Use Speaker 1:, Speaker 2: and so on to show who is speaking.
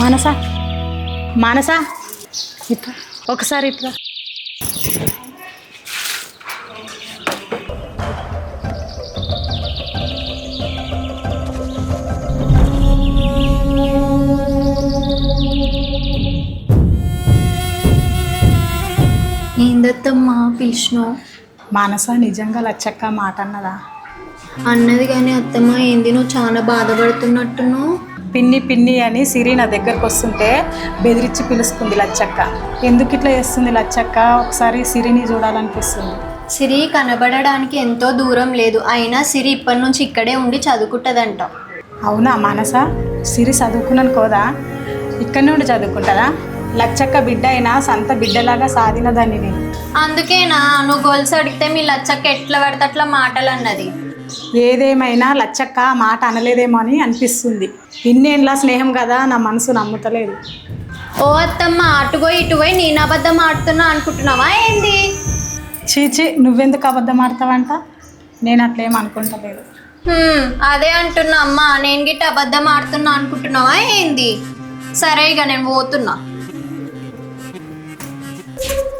Speaker 1: మానస? మానస? ఇట్లా ఒకసారి ఇట్లా
Speaker 2: ఏందత్తమ్మా పిలిచినో
Speaker 1: మానస నిజంగా లచ్చక్క మాట అన్నదా
Speaker 2: అన్నది కానీ అత్తమ్మ ఏంది? నువ్వు చాలా బాధపడుతున్నట్టున్నావు.
Speaker 1: పిన్ని పిన్ని అని సిరి నా దగ్గరకు వస్తుంటే బెదిరించి పిలుస్తుంది లచ్చక్క. ఎందుకు ఇట్లా చేస్తుంది లచ్చక్క? ఒకసారి సిరిని చూడాలనిపిస్తుంది.
Speaker 2: సిరి కనబడడానికి ఎంతో దూరం లేదు. అయినా సిరి ఇప్పటి నుంచి ఇక్కడే ఉండి చదువుకుంటుందంట.
Speaker 1: అవునా మానస? సిరి చదువుకున్నాను కోదా? ఇక్కడ నుండి చదువుకుంటుందా? లచ్చక్క బిడ్డ అయినా సంత బిడ్డలాగా సాధిన దాన్ని నేను
Speaker 2: అందుకేనా? నువ్వు గొలుసు అడిగితే మీ లచ్చక్క ఎట్లా పడితే అట్లా మాటలు అన్నది.
Speaker 1: ఏదేమైనా లచ్చక్క మాట అనలేదేమో అని అనిపిస్తుంది. ఇన్నేళ్ళ స్నేహం కదా నా మనసు నమ్ముతలేదు.
Speaker 2: ఓ అత్తమ్మ అటుగో ఇటుపోయి నేను అబద్ధం ఆడుతున్నా అనుకుంటున్నావా ఏంది?
Speaker 1: చీచి నువ్వెందుకు అబద్ధం ఆడతావంట? నేను అట్లేం అనుకుంటలేదు.
Speaker 2: హ్మ్, అదే అంటున్నా అమ్మ. నేను గిట్ట అబద్ధం ఆడుతున్నా అనుకుంటున్నావా ఏంది? సరే ఇక నేను పోతున్నా.